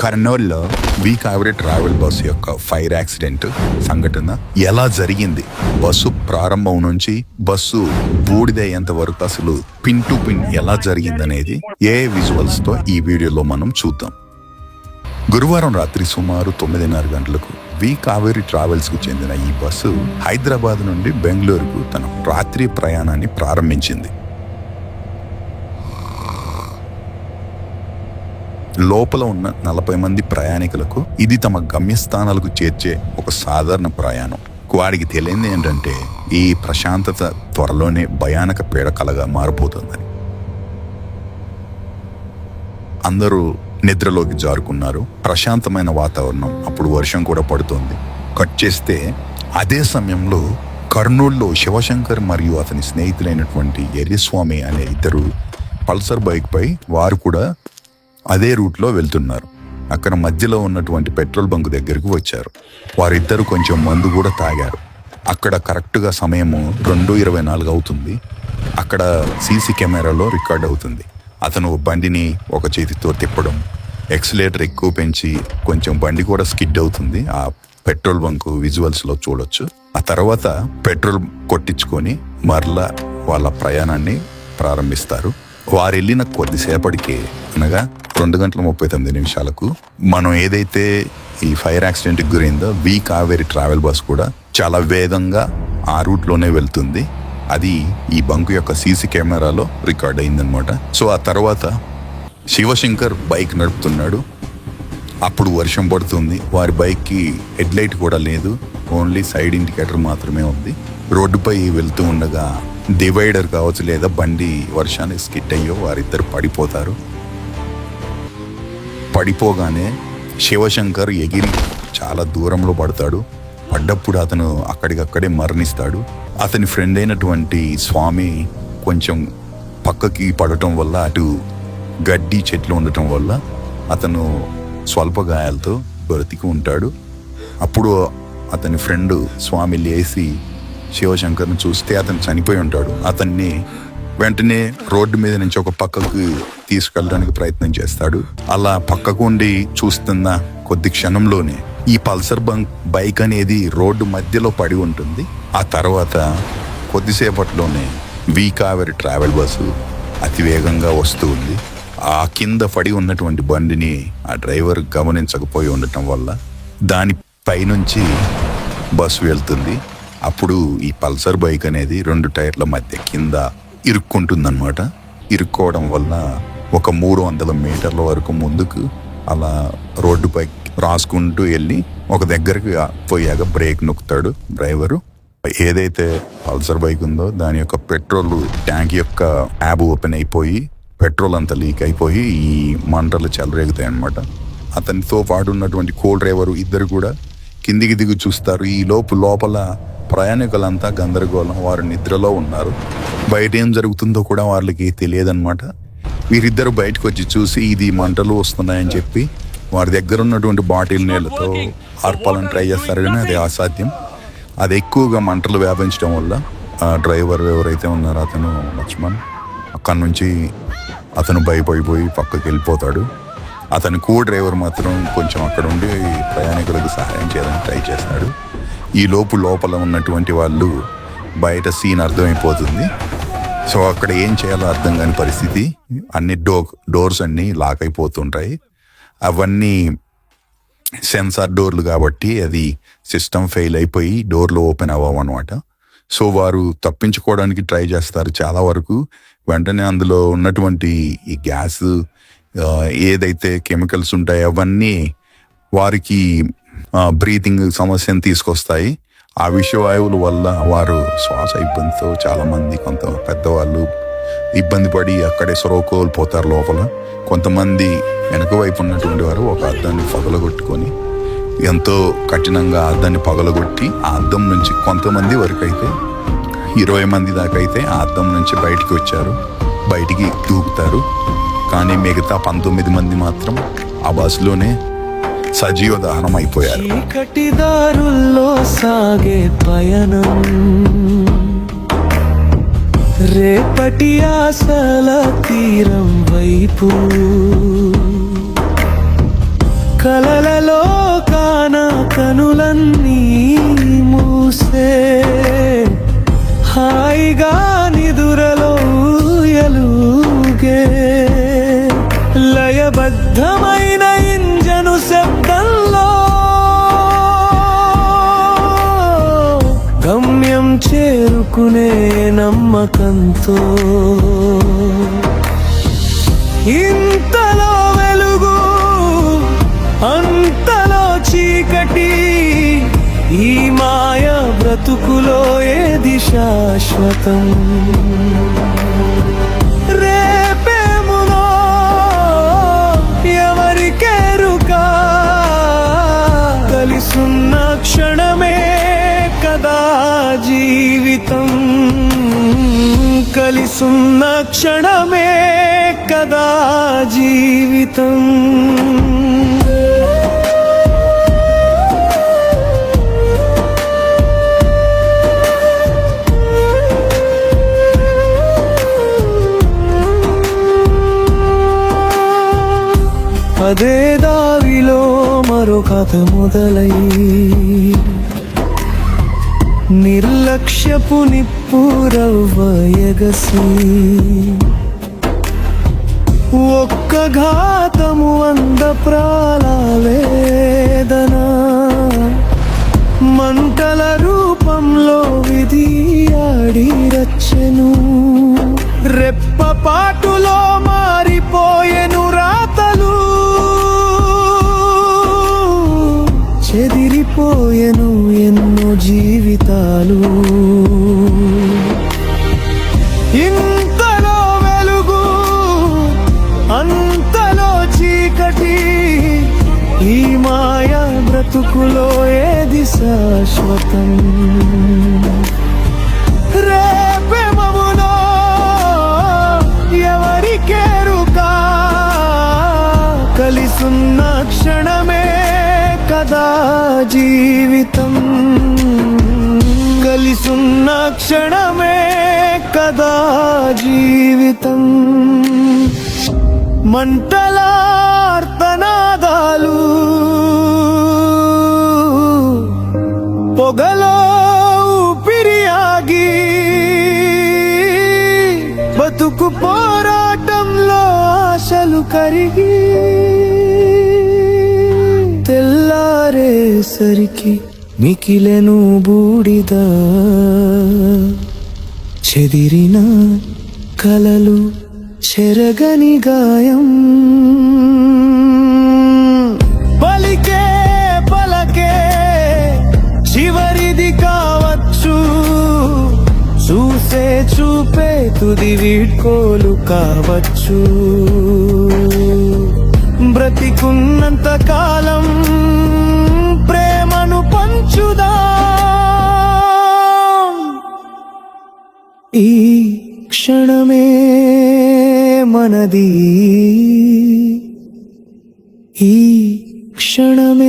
కర్నూల్లో V Kaveri travel bus యొక్క fire accident సంఘటన ఎలా జరిగింది? బస్సు ప్రారంభం నుంచి బస్సు బూడిదయ్యేంత వరకు అసలు పిన్ టు పిన్ ఎలా జరిగిందనేది ఏ విజువల్స్తో ఈ వీడియోలో మనం చూద్దాం. గురువారం రాత్రి సుమారు తొమ్మిదిన్నర గంటలకు వి కావేరి ట్రావెల్స్కు చెందిన ఈ బస్సు హైదరాబాద్ నుండి బెంగళూరుకు తన రాత్రి ప్రయాణాన్ని ప్రారంభించింది. లోపల ఉన్న నలభై మంది ప్రయాణికులకు ఇది తమ గమ్యస్థానాలకు చేర్చే ఒక సాధారణ ప్రయాణం. వాడికి తెలియంది ఏంటంటే ఈ ప్రశాంతత త్వరలోనే భయానక పీడకలగా మారిపోతుందని. అందరూ నిద్రలోకి జారుకున్నారు. ప్రశాంతమైన వాతావరణం. అప్పుడు వర్షం కూడా పడుతుంది. కట్ చేస్తే అదే సమయంలో కర్నూలులో శివశంకర్ మరియు అతని స్నేహితులైనటువంటి ఎర్రిస్వామి అనే ఇద్దరు పల్సర్ బైక్పై వారు కూడా అదే రూట్లో వెళ్తున్నారు. అక్కడ మధ్యలో ఉన్నటువంటి పెట్రోల్ బంక్ దగ్గరికి వచ్చారు. వారిద్దరు కొంచెం మందు కూడా తాగారు. అక్కడ కరెక్ట్గా సమయము రెండు ఇరవై నాలుగు అవుతుంది. అక్కడ సీసీ కెమెరాలో రికార్డ్ అవుతుంది. అతను బండిని ఒక చేతితో తిప్పడం ఎక్సలేటర్ ఎక్కువ పెంచి కొంచెం బండి కూడా స్కిడ్ అవుతుంది. ఆ పెట్రోల్ బంక్ విజువల్స్లో చూడొచ్చు. ఆ తర్వాత పెట్రోల్ కొట్టించుకొని మరలా వాళ్ళ ప్రయాణాన్ని ప్రారంభిస్తారు. వారు వెళ్ళిన కొద్దిసేపటికి అనగా రెండు గంటల ముప్పై తొమ్మిది నిమిషాలకు మనం ఏదైతే ఈ ఫైర్ యాక్సిడెంట్కి గురైందో వి కావేరి ట్రావెల్ బస్ కూడా చాలా వేగంగా ఆ రూట్లోనే వెళ్తుంది. అది ఈ బంకు యొక్క సీసీ కెమెరాలో రికార్డ్ అయిందనమాట సో ఆ తర్వాత శివశంకర్ బైక్ నడుపుతున్నాడు. అప్పుడు వర్షం పడుతుంది. వారి బైక్కి హెడ్ లైట్ కూడా లేదు. ఓన్లీ సైడ్ ఇండికేటర్ మాత్రమే ఉంది. రోడ్డుపై వెళ్తూ ఉండగా డివైడర్ కావచ్చు లేదా బండి వర్షానికి స్కిట్ అయ్యో వారిద్దరు పడిపోతారు. పడిపోగానే శివశంకర్ ఎగిరి చాలా దూరంలో పడతాడు. పడ్డప్పుడు అతను అక్కడికక్కడే మరణిస్తాడు. అతని ఫ్రెండ్ అయినటువంటి స్వామి కొంచెం పక్కకి పడటం వల్ల అటు గడ్డి చెట్లు ఉండటం వల్ల అతను స్వల్ప గాయాలతో బ్రతికి ఉంటాడు. అప్పుడు అతని ఫ్రెండ్ స్వామి లేచి శివశంకర్ని చూస్తే అతను చనిపోయి ఉంటాడు. అతన్ని వెంటనే రోడ్డు మీద నుంచి ఒక పక్కకు తీసుకెళ్ళడానికి ప్రయత్నం చేస్తాడు. అలా పక్కకు ఉండి చూస్తున్న కొద్ది క్షణంలోనే ఈ పల్సర్ బంక్ బైక్ అనేది రోడ్డు మధ్యలో పడి ఉంటుంది. ఆ తర్వాత కొద్దిసేపట్లోనే వి కావేరి ట్రావెల్ బస్సు అతివేగంగా వస్తూ ఉంది. ఆ కింద పడి ఉన్నటువంటి బండిని ఆ డ్రైవర్ గమనించకపోయి ఉండటం వల్ల దాని పైనుంచి బస్సు వెళ్తుంది. అప్పుడు ఈ పల్సర్ బైక్ అనేది రెండు టైర్ల మధ్య కింద ఇరుక్కుంటుందన్నమాట. ఇరుక్కోవడం వల్ల ఒక మూడు వందల మీటర్ల వరకు ముందుకు అలా రోడ్డుపై రాసుకుంటూ వెళ్ళి ఒక దగ్గరికి పోయాక బ్రేక్ నొక్కుతాడు డ్రైవరు. ఏదైతే పల్సర్ బైక్ ఉందో దాని యొక్క పెట్రోల్ ట్యాంక్ యొక్క యాబ్ ఓపెన్ అయిపోయి పెట్రోల్ అంతా లీక్ అయిపోయి ఈ మంటలు చెలరేగుతాయి అనమాట అతనితో పాటు ఉన్నటువంటి కో డ్రైవరు ఇద్దరు కూడా కిందికి దిగి చూస్తారు. ఈ లోపు లోపల ప్రయాణికులంతా గందరగోళం వారు నిద్రలో ఉన్నారు. బయట ఏం జరుగుతుందో కూడా వాళ్ళకి తెలియదన్నమాట. వీరిద్దరు బయటకు వచ్చి చూసి ఇది మంటలు వస్తున్నాయని చెప్పి వారి దగ్గర ఉన్నటువంటి బాటిల్ నీళ్ళతో ఆర్పాలని ట్రై చేస్తారు కానీ అది అసాధ్యం. అది ఎక్కువగా మంటలు వ్యాపించడం వల్ల ఆ డ్రైవర్ ఎవరైతే ఉన్నారో అతను లక్ష్మణ్ అక్కడి నుంచి అతను భయపడిపోయి పక్కకి వెళ్ళిపోతాడు. అతని కో డ్రైవర్ మాత్రం కొంచెం అక్కడ ఉండి ప్రయాణికులకు సహాయం చేయాలని ట్రై చేస్తాడు. ఈ లోపు లోపల ఉన్నటువంటి వాళ్ళు బయట సీన్ అర్థమైపోతుంది. సో అక్కడ ఏం చేయాలో అర్థం కాని పరిస్థితి. అన్ని డో డోర్స్ అన్ని లాక్ అయిపోతుంటాయి. అవన్నీ సెన్సార్ డోర్లు కాబట్టి అది సిస్టమ్ ఫెయిల్ అయిపోయి డోర్లు ఓపెన్ అవ్వవు అనమాట సో వారు తప్పించుకోవడానికి ట్రై చేస్తారు చాలా వరకు. వెంటనే అందులో ఉన్నటువంటి ఈ గ్యాస్ ఏదైతే కెమికల్స్ ఉంటాయో అవన్నీ వారికి బ్రీతింగ్ సమస్యను తీసుకొస్తాయి. ఆ విషవాయువుల వల్ల వారు శ్వాస ఇబ్బందితో చాలామంది కొంత పెద్దవాళ్ళు ఇబ్బంది పడి అక్కడే సొరవ కోల్పోతారు లోపల. కొంతమంది వెనక వైపు ఉన్నటువంటి వారు ఒక అద్దాన్ని పగలగొట్టుకొని ఎంతో కఠినంగా అద్దాన్ని పగలగొట్టి ఆ అద్దం నుంచి కొంతమంది వరకు అయితే ఇరవై మంది దాకా అయితే ఆ అద్దం నుంచి బయటికి వచ్చారు. బయటికి దూకుతారు. కానీ మిగతా పంతొమ్మిది మంది మాత్రం ఆ బస్సులోనే సజీవ దహనం అయిపోయారు చీకటి సాగే పయనం. రేపటి ఆశల తీరం వైపు. కలలలో కాన కనులన్నీ చేరుకునే నమ్మకంతో. ఇంతలో వెలుగు అంతలో చీకటి ఈ మాయ బ్రతుకులో ఏది శాశ్వతం? కలిసున్న క్షణమే కదా జీవితం. అదే దావిలో మరో కథ మొదలై నిర్లక్ష్యపు నిప్పురవ్వయగసి ఒక్క ఘాతము అంద ప్రాల మంటల రూపంలో విధి ఆడిరచ్చెను రెప్పపాటులో మారిపోయెను రాతలు. చెదిరిపోయెను ఎన్నో జీవితాలు. ఇంతలో వెలుగు అంతలో చీకటి ఈ మాయ బ్రతుకులో ఏది శాశ్వతం? కలిసున్న క్షణమే కదా జీవితం? కలిసున్న క్షణమే కదా జీవితం. మంటలార్తనాదాలు పొగలో ఊపిరియాగి బతుకు పోరాటంలో ఆశలు కరిగి తెల్లారేసరికి మికిలెను బూడిద చెదిరిన కలలు చెరగని గాయం. పలికే పలకే చివరిది కావచ్చు. చూసే చూపే తుది వీడ్కోలు కావచ్చు. బ్రతికున్నంత కాలం ప్రేమను ఈ క్షణమే మనది. ఈ క్షణమే